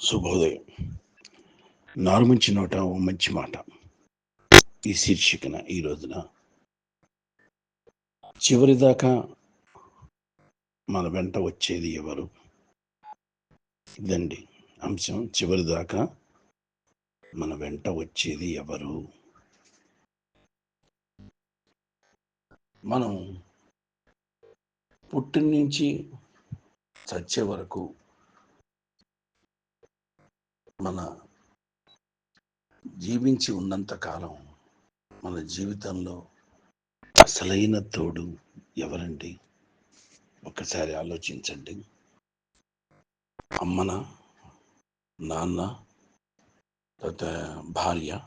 శుభోదయం. నారుమంచి నోట ఓ మంచి మాట. ఈ శీర్షికన ఈ రోజున చివరిదాకా మన వెంట వచ్చేది ఎవరు? ఇదండి అంశం. చివరిదాకా మన వెంట వచ్చేది ఎవరు? మనం పుట్టిన నుంచి చచ్చే వరకు మన జీవించి ఉన్నంత కాలం మన జీవితంలో అసలైన తోడు ఎవరండి? ఒకసారి ఆలోచించండి. అమ్మన? నాన్న? తర్వాత భార్య?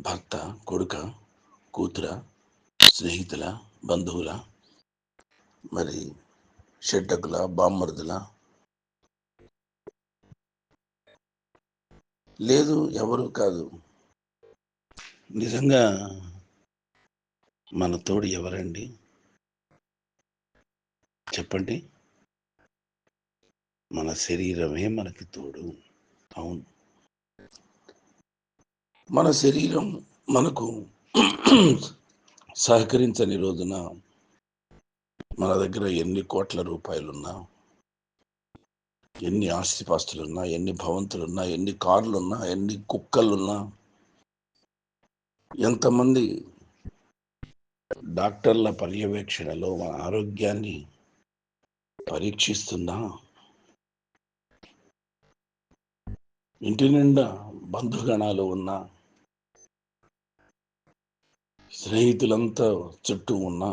భర్త? కొడుక? కూతుర? స్నేహితుల? బంధువుల? మరి షెడ్డకుల? బామ్మరుదుల? లేదు ఎవరు కాదు. నిజంగా మన తోడు ఎవరండి? చెప్పండి. మన శరీరమే మనకి తోడు. అవును. మన శరీరం మనకు సహకరించని రోజున మన దగ్గర ఎన్ని కోట్ల రూపాయలున్నా ఎన్ని ఆస్తిపాస్తులున్నా ఎన్ని భవంతులున్నా ఎన్ని కార్లున్నా ఎన్ని కుక్కలున్నా ఎంతమంది డాక్టర్ల పర్యవేక్షణలో మన ఆరోగ్యాన్ని పరీక్షిస్తున్నా ఇంటి నిండా బంధుగణాలు ఉన్న స్నేహితులంతా చుట్టూ ఉన్నా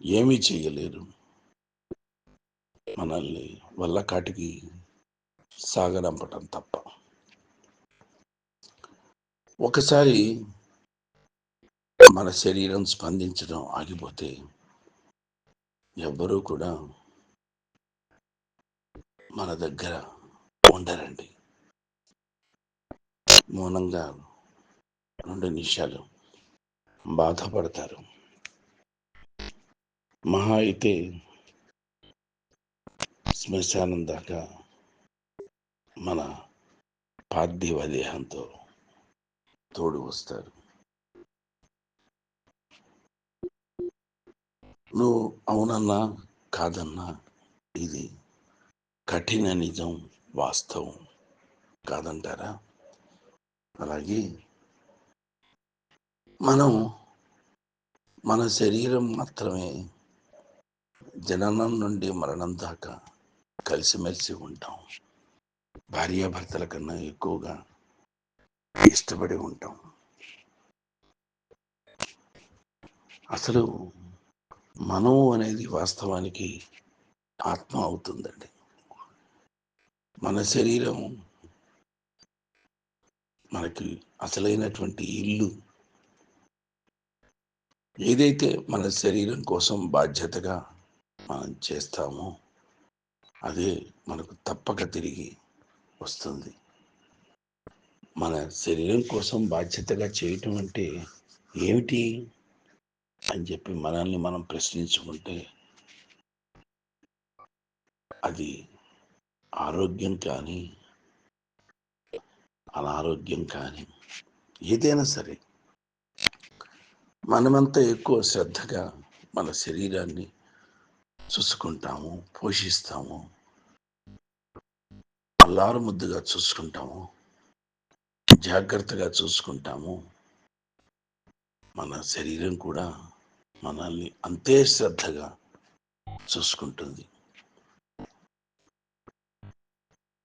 ఏమీ చేయలేరు. మనల్ని వల్ల కాటికి సాగనంపటం తప్ప. ఒకసారి మన శరీరం స్పందించడం ఆగిపోతే ఎవ్వరూ కూడా మన దగ్గర ఉండరండి. మౌనంగా రెండు నిమిషాలు బాధపడతారు. మహా అయితే శ్మశానం దాకా మన పార్థివ దేహంతో తోడు వస్తారు. నువ్వు అవునన్నా కాదన్నా ఇది కఠిన నిజం వాస్తవం కాదంటారా? అలాగే మనం మన శరీరం మాత్రమే జననం నుండి మరణం దాకా కలిసిమెలిసి ఉంటాం. భార్యాభర్తల కన్నా ఎక్కువగా ఇష్టపడి ఉంటాం. అసలు మనం అనేది వాస్తవానికి ఆత్మ అవుతుందండి. మన శరీరం మనకి అసలైనటువంటి ఇల్లు. ఏదైతే మన శరీరం కోసం బాధ్యతగా మనం చేస్తామో అదే మనకు తప్పక తిరిగి వస్తుంది. మన శరీరం కోసం బాధ్యతగా చేయటం అంటే ఏమిటి? అని చెప్పి మనల్ని మనం ప్రశ్నించుకుంటే అది ఆరోగ్యం కానీ అనారోగ్యం కానీ ఏదైనా సరే మనమంతా ఎక్కువ శ్రద్ధగా మన శరీరాన్ని చూసుకుంటాము పోషిస్తాము. అల్లారు ముద్దుగా చూసుకుంటాము. జాగ్రత్తగా చూసుకుంటాము. మన శరీరం కూడా మనల్ని అంతే శ్రద్ధగా చూసుకుంటుంది.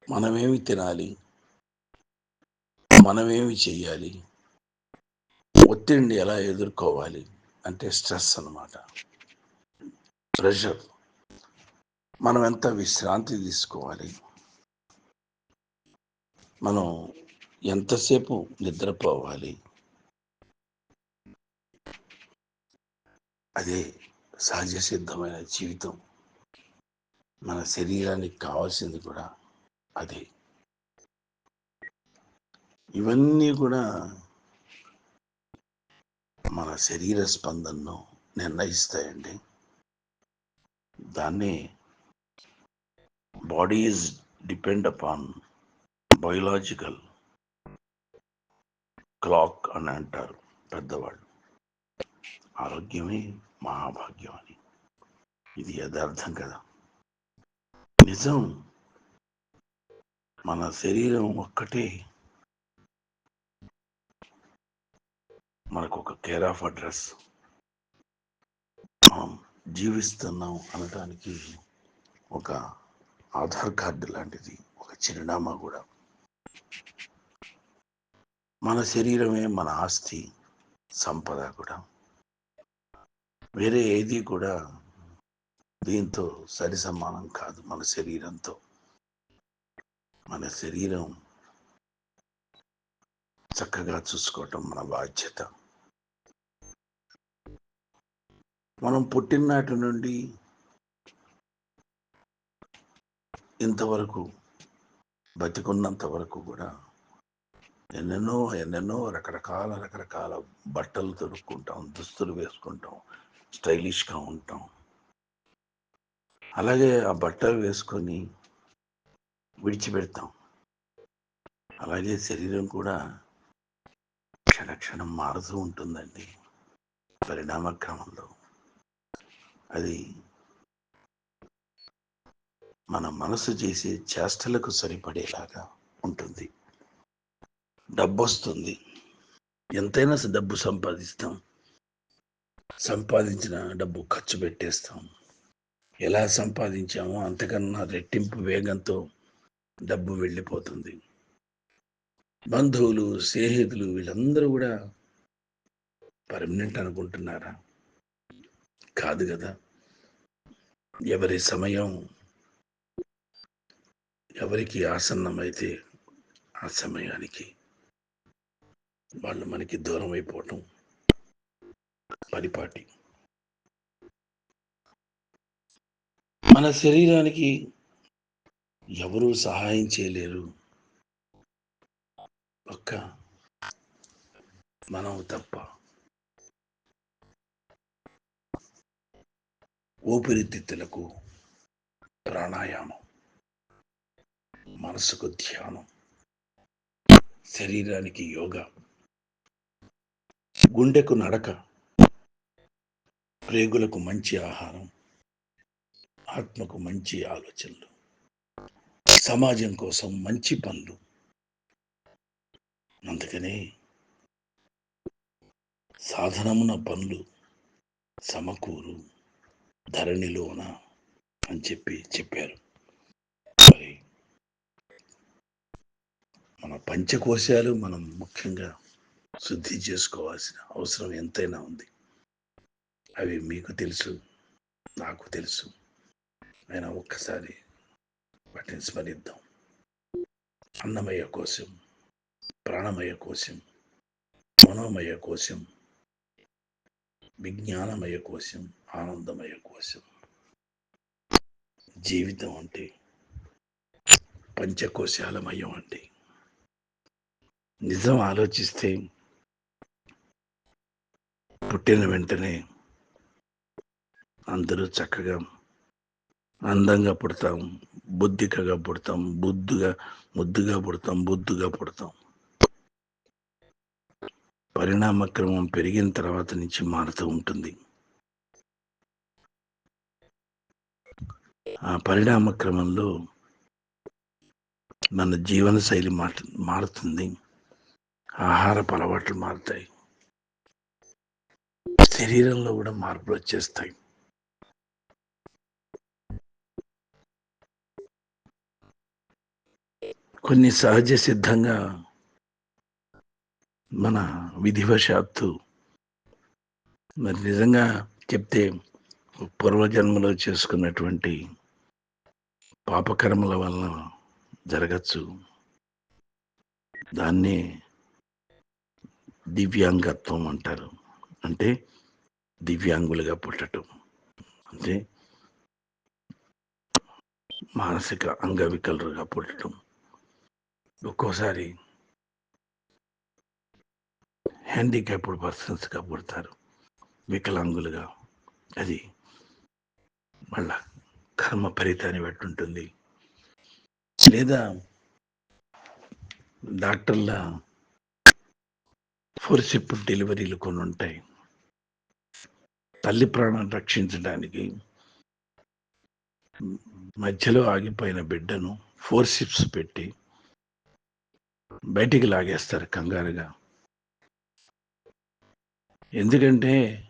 మనమేమి తినాలి? మనమేమి చేయాలి ఒత్తిడిని ఎలా ఎదుర్కోవాలి? అంటే స్ట్రెస్ అన్నమాట. ప్రెషర్. మనం ఎంత విశ్రాంతి తీసుకోవాలి? మనం ఎంతసేపు నిద్రపోవాలి? అదే సహజ సిద్ధమైన జీవితం. మన శరీరానికి కావాల్సింది కూడా అదే. ఇవన్నీ కూడా మన శరీర స్పందనను నిర్ణయిస్తాయండి. దాన్ని body is depend upon biological clock అని అంటారు పెద్దవాళ్ళు. ఆరోగ్యమే మహాభాగ్యం అని ఇది యథార్థం కదా. నిజం మన శరీరం ఒక్కటే మనకు ఒక కేర్ ఆఫ్ అడ్రస్ మనం జీవిస్తున్నాం అనటానికి ఒక ఆధార్ కార్డు లాంటిది ఒక చిరునామా కూడా. మన శరీరమే మన ఆస్తి సంపద కూడా. వేరే ఏది కూడా దీంతో సరి సమానం కాదు మన శరీరంతో. మన శరీరం చక్కగా చూసుకోవటం మన బాధ్యత. మనం పుట్టిననాటి నుండి ఇంతవరకు బతికున్నంత వరకు కూడా ఎన్నెన్నో ఎన్నెన్నో రకరకాల రకరకాల బట్టలు తొడుక్కుంటాం దుస్తులు వేసుకుంటాం స్టైలిష్గా ఉంటాం. అలాగే ఆ బట్టలు వేసుకొని విడిచిపెడతాం. అలాగే శరీరం కూడా క్షణక్షణం మారుతూ ఉంటుందండి. పరిణామ క్రమంలో అది మన మనసు చేసే చేష్టలకు సరిపడేలాగా ఉంటుంది. డబ్బు వస్తుంది ఎంతైనా డబ్బు సంపాదిస్తాం. సంపాదించిన డబ్బు ఖర్చు పెట్టేస్తాం. ఎలా సంపాదించామో అంతకన్నా రెట్టింపు వేగంతో డబ్బు వెళ్ళిపోతుంది. బంధువులు స్నేహితులు వీళ్ళందరూ కూడా పర్మనెంట్ అనుకుంటున్నారా? కాదు కదా. ఎవరి సమయం ఎవరికి ఆసన్నమైతే ఆ సమయానికి వాళ్ళు మనకి దూరం అయిపోవటం పరిపాటి. మన శరీరానికి ఎవరూ సహాయం చేయలేరు. ఒక్క మనం తప్ప. ఊపిరితిత్తులకు ప్రాణాయామం. మనసుకు ధ్యానం. శరీరానికి యోగా. గుండెకు నడక. ప్రేగులకు మంచి ఆహారం. ఆత్మకు మంచి ఆలోచనలు. సమాజం కోసం మంచి పనులు. అందుకనే సాధనమున పనులు సమకూరు. ధరణిలోన అని చెప్పి చెప్పారు మరి మన పంచకోశాలు మనం ముఖ్యంగా శుద్ధి చేసుకోవాల్సిన అవసరం ఎంతైనా ఉంది. అవి మీకు తెలుసు నాకు తెలుసు. అయినా ఒక్కసారి వాటిని స్మరిద్దాం. అన్నమయ కోశం ప్రాణమయ కోశం మనోమయ కోశం విజ్ఞానమయ కోశం ఆనందమయ కోశం. జీవితం అంటే పంచకోశాలమయం అంటే నిజం ఆలోచిస్తే పుట్టిన వెంటనే అందరూ చక్కగా అందంగా పుడతాం బుద్ధికగా పుడతాం బుద్ధుగా ముద్దుగా పుడతాం బుద్ధుగా పుడతాం. పరిణామక్రమం పెరిగిన తర్వాత నుంచి మారుతూ ఉంటుంది. ఆ పరిణామక్రమంలో మన జీవన శైలి మాట్ మారుతుంది. ఆహారపు అలవాట్లు మారుతాయి. శరీరంలో కూడా మార్పులు వచ్చేస్తాయి. కొన్ని సహజ సిద్ధంగా మన విధివశాత్తు మరి నిజంగా చెప్తే పూర్వజన్మలో చేసుకున్నటువంటి పాపకర్మల వలన జరగచ్చు. దాన్ని దివ్యాంగత్వం అంటారు. అంటే దివ్యాంగులుగా పుట్టటం. అంటే మానసిక అంగవికలుగా పుట్టడం ఒక్కోసారి హ్యాండిక్యాప్డ్ పర్సన్స్గా పుడతారు. వికలాంగులుగా. అది మళ్ళా కర్మ ఫలితాన్ని బట్టి ఉంటుంది. లేదా డాక్టర్ల ఫోర్సిప్ డెలివరీలు కొన్ని ఉంటాయి. తల్లి ప్రాణాన్ని రక్షించడానికి మధ్యలో ఆగిపోయిన బిడ్డను ఫోర్సిప్స్ పెట్టి బయటికి లాగేస్తారు కంగారుగా. ఎందుకంటే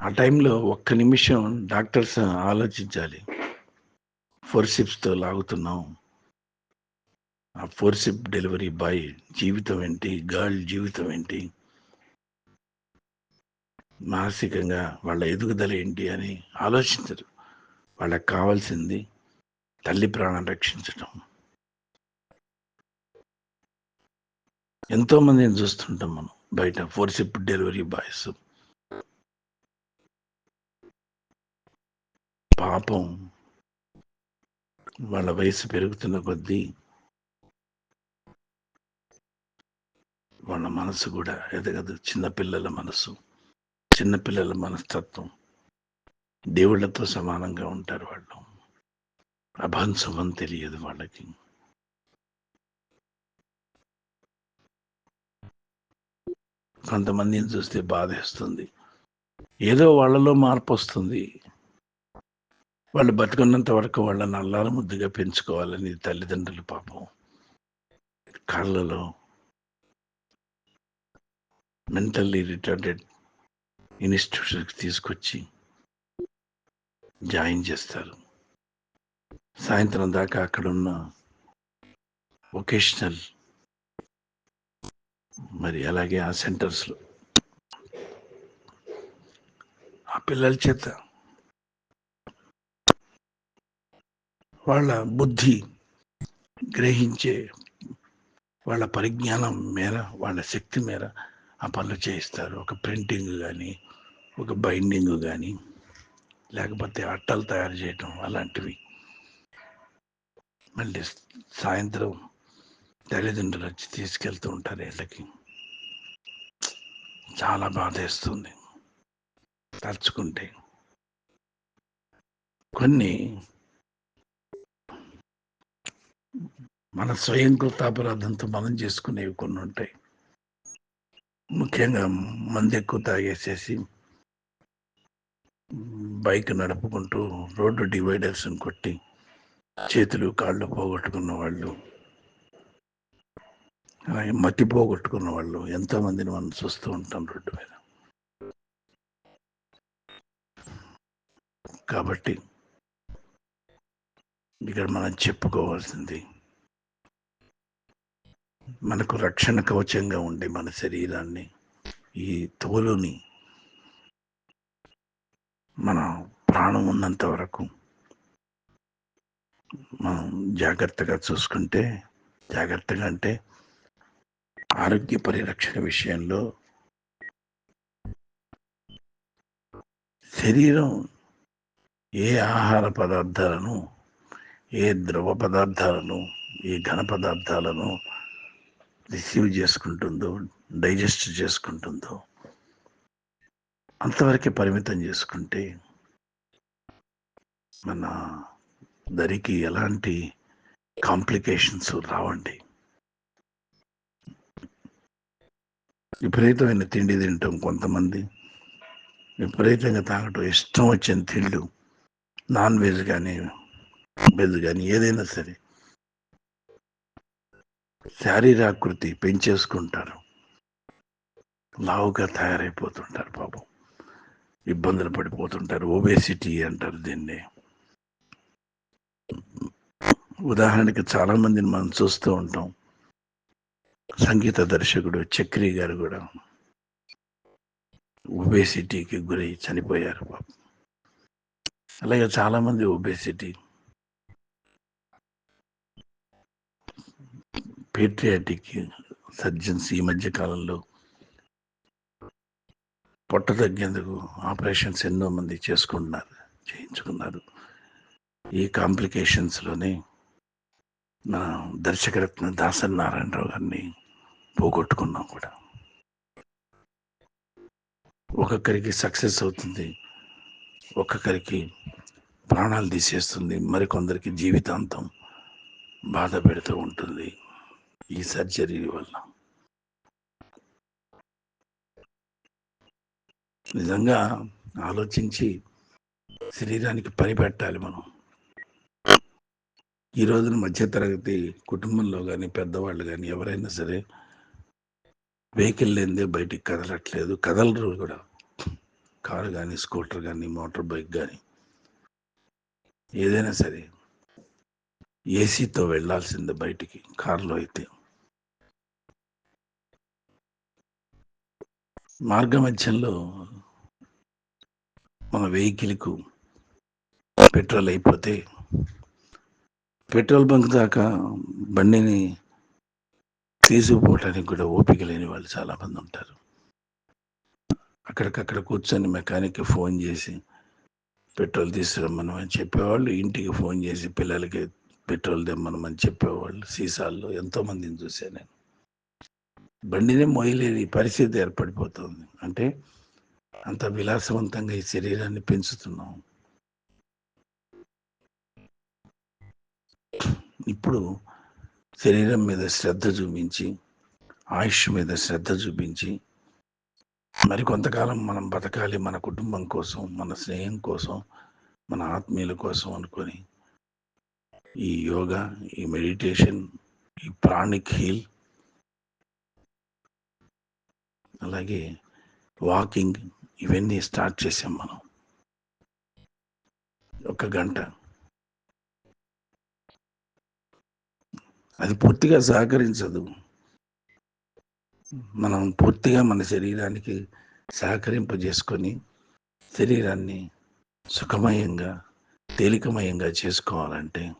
ఆ టైంలో ఒక్క నిమిషం డాక్టర్స్ ఆలోచించాలి. ఫోర్సిప్స్తో లాగుతున్నాం. ఆ ఫోర్సిప్ డెలివరీ బాయ్ జీవితం ఏంటి? గర్ల్ జీవితం ఏంటి? మానసికంగా వాళ్ళ ఎదుగుదల ఏంటి అని ఆలోచించరు. వాళ్ళకి కావాల్సింది తల్లి ప్రాణం రక్షించడం ఎంతో మందిని చూస్తుంటాం మనం బయట ఫోర్సిప్ డెలివరీ బాయ్స్. పాపం వాళ్ళ వయసు పెరుగుతున్న కొద్దీ మనసు కూడా ఎదగదు చిన్నపిల్లల మనసు చిన్నపిల్లల మనస్తత్వం. దేవుళ్ళతో సమానంగా ఉంటారు వాళ్ళు. అభంశుభం తెలియదు వాళ్ళకి. కొంతమందిని చూస్తే బాధేస్తుంది. ఏదో వాళ్ళలో మార్పు వస్తుంది. వాళ్ళు బతుకున్నంత వరకు వాళ్ళని అల్లాల ముద్దుగా పెంచుకోవాలని తల్లిదండ్రులు పాపం కళ్ళలో మెంటల్లీ రిటార్డెడ్ ఇన్స్టిట్యూషన్కి తీసుకొచ్చి జాయిన్ చేస్తారు. సాయంత్రం దాకా అక్కడ ఉన్న వొకేషనల్ మరి అలాగే ఆ సెంటర్స్లో. ఆ పిల్లల చేత వాళ్ళ బుద్ధి గ్రహించే వాళ్ళ పరిజ్ఞానం మేర వాళ్ళ శక్తి మేర ఆ పనులు చేయిస్తారు. ఒక ప్రింటింగ్ కానీ ఒక బైండింగ్ కానీ లేకపోతే అట్టలు తయారు చేయటం అలాంటివి. మళ్ళీ సాయంత్రం తల్లిదండ్రులు వచ్చి తీసుకెళ్తూ ఉంటారు వీళ్ళకి చాలా బాధేస్తుంది తలుచుకుంటే. కొన్ని మన స్వయం కృతాపరాధంతో మనం చేసుకునేవి కొన్ని ఉంటాయి. ముఖ్యంగా మంది ఎక్కువ తాగేసేసి బైక్ నడుపుకుంటూ రోడ్డు డివైడర్స్ని కొట్టి చేతులు కాళ్ళు పోగొట్టుకున్న వాళ్ళు అలాగే మట్టి పోగొట్టుకున్న వాళ్ళు ఎంతో మందిని మనం చూస్తూ ఉంటాం రోడ్డు మీద. కాబట్టి ఇక్కడ మనం చెప్పుకోవాల్సింది మనకు రక్షణ కవచంగా ఉండే మన శరీరాన్ని ఈ తోలుని మన ప్రాణం ఉన్నంత వరకు మనం జాగ్రత్తగా చూసుకుంటే జాగ్రత్తగా అంటే ఆరోగ్య పరిరక్షణ విషయంలో శరీరం ఏ ఆహార పదార్థాలను ఏ ద్రవ పదార్థాలను ఏ ఘన పదార్థాలను రిసీవ్ చేసుకుంటుందో డైజెస్ట్ చేసుకుంటుందో అంతవరకే పరిమితం చేసుకుంటే మన దరికి ఎలాంటి కాంప్లికేషన్స్ రావండి. విపరీతమైన తిండి తింటాం కొంతమంది. విపరీతంగా తాగటం ఇష్టం వచ్చిన తిండ్లు నాన్ వెజ్ కానీ వెజ్ కానీ ఏదైనా సరే శారీరాకృతి పెంచేసుకుంటారు. లావుగా తయారైపోతుంటారు పాపం. ఇబ్బందులు పడిపోతుంటారు. ఒబేసిటీ అంటారు దీన్ని. ఉదాహరణకి చాలామందిని మనం చూస్తూ ఉంటాం. సంగీత దర్శకుడు చక్రి గారు కూడా ఒబేసిటీకి గురై చనిపోయారు పాపం. అలాగే చాలామంది ఒబేసిటీ పేట్రియాటిక్ సర్జన్స్ ఈ మధ్య కాలంలో పొట్ట తగ్గేందుకు ఆపరేషన్స్ ఎన్నో మంది చేసుకుంటున్నారు చేయించుకున్నారు. ఈ కాంప్లికేషన్స్లోనే నా దర్శకరత్న దాసరి నారాయణరావు గారిని పోగొట్టుకున్నాం కూడా. ఒక్కొక్కరికి సక్సెస్ అవుతుంది ఒక్కొక్కరికి ప్రాణాలు తీసేస్తుంది మరికొందరికి జీవితాంతం బాధ పెడుతూ ఉంటుంది. ఈ సర్జరీ వల్ల. నిజంగా ఆలోచించి శరీరానికి పని పెట్టాలి మనం. ఈ రోజున మధ్యతరగతి కుటుంబంలో కానీ పెద్దవాళ్ళు కానీ ఎవరైనా సరే వెహికల్ లేనిదే బయటికి కదలట్లేదు. కదలరు కూడా. కారు కానీ స్కూటర్ కానీ మోటార్ బైక్ కానీ ఏదైనా సరే ఏసీతో వెళ్ళాల్సిందే బయటికి కారులో అయితే. మార్గ మధ్యంలో మన వెహికల్కు పెట్రోల్ అయిపోతే పెట్రోల్ బంక్ దాకా బండిని తీసుకుపోవటానికి కూడా ఓపిక లేని వాళ్ళు చాలామంది ఉంటారు. అక్కడికక్కడ కూర్చొని మెకానిక్కి ఫోన్ చేసి పెట్రోల్ తీసుకురమ్మను అని చెప్పేవాళ్ళు ఇంటికి ఫోన్ చేసి పిల్లలకి పెట్రోల్ తెమ్మనమని చెప్పేవాళ్ళు సీసాల్లో ఎంతోమందిని చూశాను నేను. బండినే మోయలేని పరిస్థితి ఏర్పడిపోతుంది. అంటే అంత విలాసవంతంగా ఈ శరీరాన్ని పెంచుతున్నాం. ఇప్పుడు శరీరం మీద శ్రద్ధ చూపించి ఆయుష్ మీద శ్రద్ధ చూపించి మరి కొంతకాలం మనం బతకాలి మన కుటుంబం కోసం మన స్నేహం కోసం మన ఆత్మీయుల కోసం అనుకొని ఈ యోగా ఈ మెడిటేషన్ ఈ ప్రాణిక్ హీల్ అలాగే వాకింగ్ ఇవన్నీ స్టార్ట్ చేసాం మనం. ఒక గంట. అది పూర్తిగా సహకరించదు. మనం పూర్తిగా మన శరీరానికి సహకరింపజేసుకొని శరీరాన్ని సుఖమయంగా తేలికమయంగా చేసుకోవాలంటే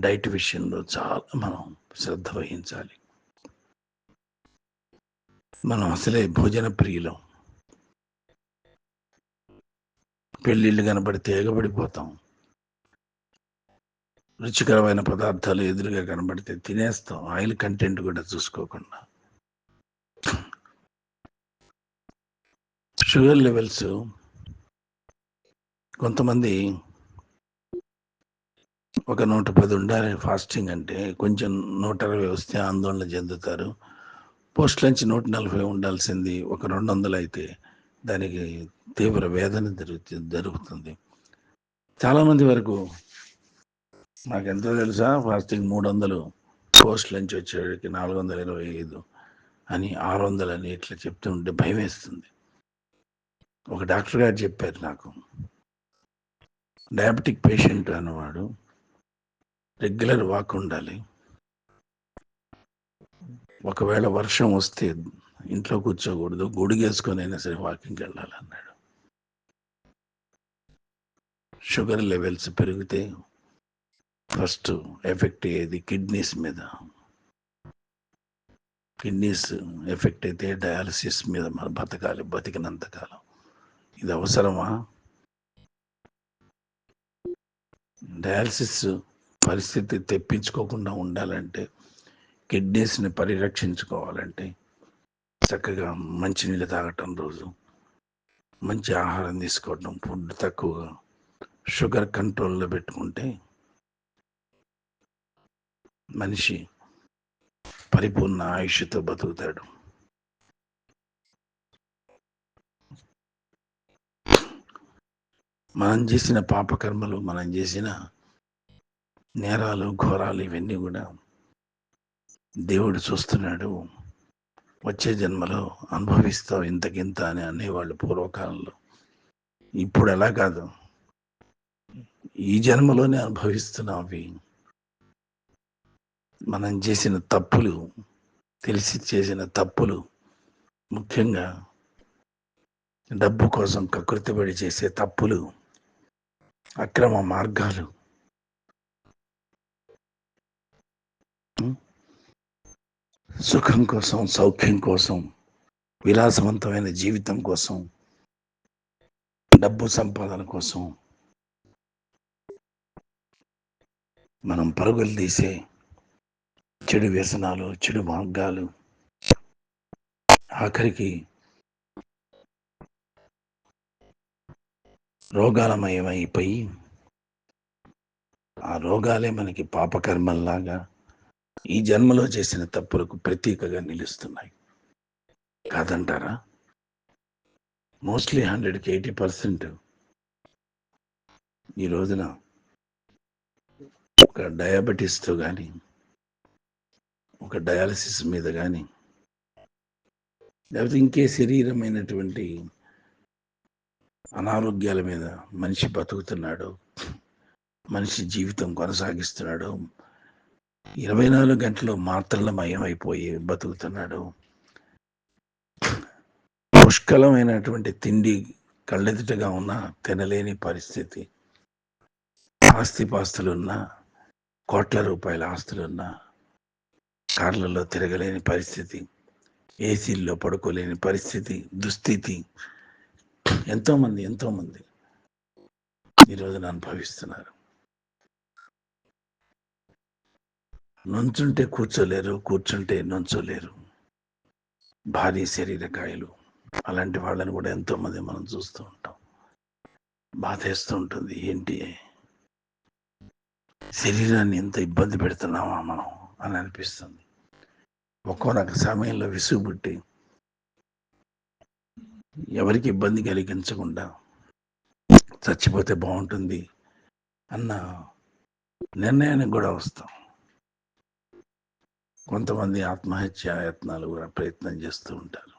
డైట్ విషయంలో చాలా మనం శ్రద్ధ వహించాలి. మనం అసలే భోజన ప్రియులం. పెళ్ళిళ్ళు కనబడితే ఎగబడిపోతాం రుచికరమైన పదార్థాలు ఎదురుగా కనబడితే తినేస్తాం. ఆయిల్ కంటెంట్ కూడా చూసుకోకుండా. షుగర్ లెవెల్స్ కొంతమంది ఒక నూట పది ఉండాలి. ఫాస్టింగ్ అంటే కొంచెం నూట అరవై వస్తే ఆందోళన చెందుతారు. పోస్ట్ లంచ్ నూట నలభై ఉండాల్సింది ఒక రెండు వందలు అయితే దానికి తీవ్ర వేదన జరుగుతుంది జరుగుతుంది. చాలామంది వరకు నాకు ఎంతో తెలుసా ఫాస్టింగ్ మూడు వందలు పోస్ట్ లంచ్ వచ్చేటికి నాలుగు వందల ఇరవై ఐదు అని ఆరు వందలు అని ఇట్లా చెప్తుంటే భయం వేస్తుంది ఒక డాక్టర్ గారు చెప్పారు నాకు డయాబెటిక్ పేషెంట్ అన్నవాడు రెగ్యులర్ వాక్ ఉండాలి ఒకవేళ వర్షం వస్తే ఇంట్లో కూర్చోకూడదు గుడిగేసుకొని అయినా సరే వాకింగ్కి వెళ్ళాలి అన్నాడు. షుగర్ లెవెల్స్ పెరిగితే ఫస్ట్ ఎఫెక్ట్ అయ్యేది కిడ్నీస్ మీద. కిడ్నీస్ ఎఫెక్ట్ అయితే డయాలసిస్ మీద మనం బతకాలి బతికినంత కాలం. ఇది అవసరమా? డయాలసిస్ పరిస్థితి తెప్పించుకోకుండా ఉండాలంటే కిడ్నీస్ని పరిరక్షించుకోవాలంటే చక్కగా మంచినీళ్ళు తాగటం రోజు. మంచి ఆహారం తీసుకోవటం ఫుడ్ తక్కువగా షుగర్ కంట్రోల్లో పెట్టుకుంటే మనిషి పరిపూర్ణ ఆయుష్తో బతుకుతాడు. మనం చేసిన పాపకర్మలు మనం చేసిన నేరాలు ఘోరాలు ఇవన్నీ కూడా దేవుడు చూస్తున్నాడు. వచ్చే జన్మలో అనుభవిస్తావు ఇంతకింత అని అనేవాళ్ళు పూర్వకాలంలో. ఇప్పుడు ఎలా కాదు. ఈ జన్మలోనే అనుభవిస్తున్నాం అవి మనం చేసిన తప్పులు తెలిసి చేసిన తప్పులు ముఖ్యంగా డబ్బు కోసం కకృతిపడి చేసే తప్పులు అక్రమ మార్గాలు. సుఖం కోసం సౌఖ్యం కోసం విలాసవంతమైన జీవితం కోసం డబ్బు సంపాదన కోసం మనం పరుగులు తీసే చెడు వ్యసనాలు చెడు మార్గాలు ఆఖరికి రోగాలమయమైపోయి ఆ రోగాలే మనకి పాపకర్మల్లాగా ఈ జన్మలో చేసిన తప్పులకు ప్రతీకగా నిలుస్తున్నాయి. కాదంటారా? మోస్ట్లీ హండ్రెడ్కి ఎయిటీ పర్సెంట్ ఈ రోజున ఒక డయాబెటీస్తో కానీ ఒక డయాలసిస్ మీద కానీ లేకపోతే ఇంకే శరీరమైనటువంటి అనారోగ్యాల మీద మనిషి బతుకుతున్నాడు మనిషి జీవితం కొనసాగిస్తున్నాడు ఇరవై నాలుగు గంటలు మాత్రల మయమైపోయి బతుకుతున్నాడు. పుష్కలమైనటువంటి తిండి కళ్ళెదుటగా ఉన్న తినలేని పరిస్థితి. ఆస్తిపాస్తులున్నా కోట్ల రూపాయల ఆస్తులున్నా కార్లలో తిరగలేని పరిస్థితి ఏసీల్లో పడుకోలేని పరిస్థితి దుస్థితి. ఎంతోమంది ఎంతోమంది ఈరోజున అనుభవిస్తున్నారు. నుంచుంటే కూర్చోలేరు కూర్చుంటే నుంచోలేరు. భారీ శరీరకాయలు అలాంటి వాళ్ళని కూడా ఎంతోమంది మనం చూస్తూ ఉంటాం. బాధేస్తూ ఉంటుంది ఏంటి? శరీరాన్ని ఎంత ఇబ్బంది పెడుతున్నామా మనం అని అనిపిస్తుంది. ఒక్కొక్క సమయంలో విసుగుబుట్టి ఎవరికి ఇబ్బంది కలిగించకుండా చచ్చిపోతే బాగుంటుంది అన్న నిర్ణయానికి కూడా వస్తాం. కొంతమంది ఆత్మహత్య యత్నాలు కూడా ప్రయత్నం చేస్తూ ఉంటారు.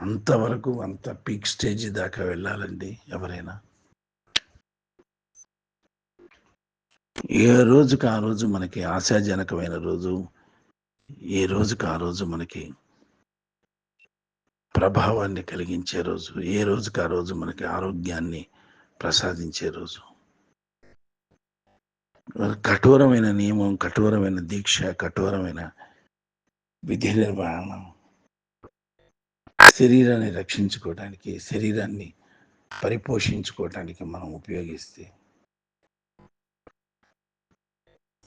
అంతవరకు అంత పీక్ స్టేజ్ దాకా వెళ్ళాలండి ఎవరైనా. ఏ రోజుకి ఆ రోజు మనకి ఆశాజనకమైన రోజు ఏ రోజుకి ఆ రోజు మనకి ప్రభావాన్ని కలిగించే రోజు ఏ రోజుకి ఆ రోజు మనకి ఆరోగ్యాన్ని ప్రసాదించే రోజు. కఠోరమైన నియమం కఠోరమైన దీక్ష కఠోరమైన విధి నిర్వహణ. శరీరాన్ని రక్షించుకోవడానికి శరీరాన్ని పరిపోషించుకోవడానికి మనం ఉపయోగిస్తే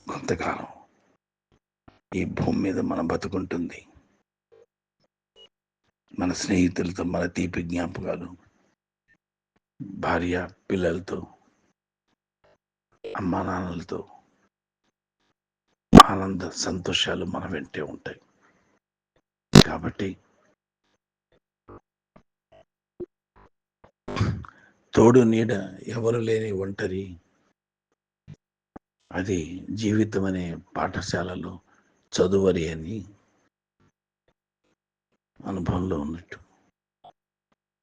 కొంతకాలం ఈ భూమి మీద మన బతుకుంటుంది. మన స్నేహితులతో మన తీపి జ్ఞాపకాలు భార్య పిల్లలతో అమ్మా నాన్నలతో ఆనంద సంతోషాలు మన వెంటే ఉంటాయి. కాబట్టి తోడు నీడ ఎవరు లేని ఒంటరి. అది జీవితం అనే పాఠశాలలో చదువరి అని అనుభవంలో ఉన్నట్టు.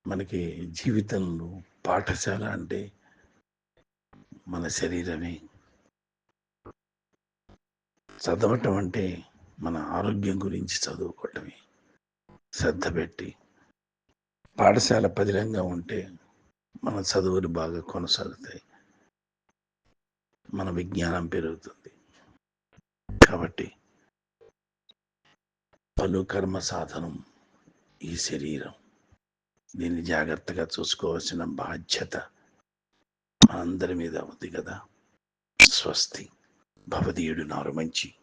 మనకి జీవితంలో పాఠశాల అంటే మన శరీరమే. చదవటం అంటే మన ఆరోగ్యం గురించి చదువుకోవటమే. శ్రద్ధ పెట్టి పాఠశాల పదిలంగా ఉంటే మన చదువులు బాగా కొనసాగుతాయి. మన విజ్ఞానం పెరుగుతుంది. కాబట్టి పలు కర్మ సాధనం ఈ శరీరం. దీన్ని జాగ్రత్తగా చూసుకోవాల్సిన బాధ్యత అందరి మీద ఉంది కదా. స్వస్తి. భవదీయుడు నారు మంచి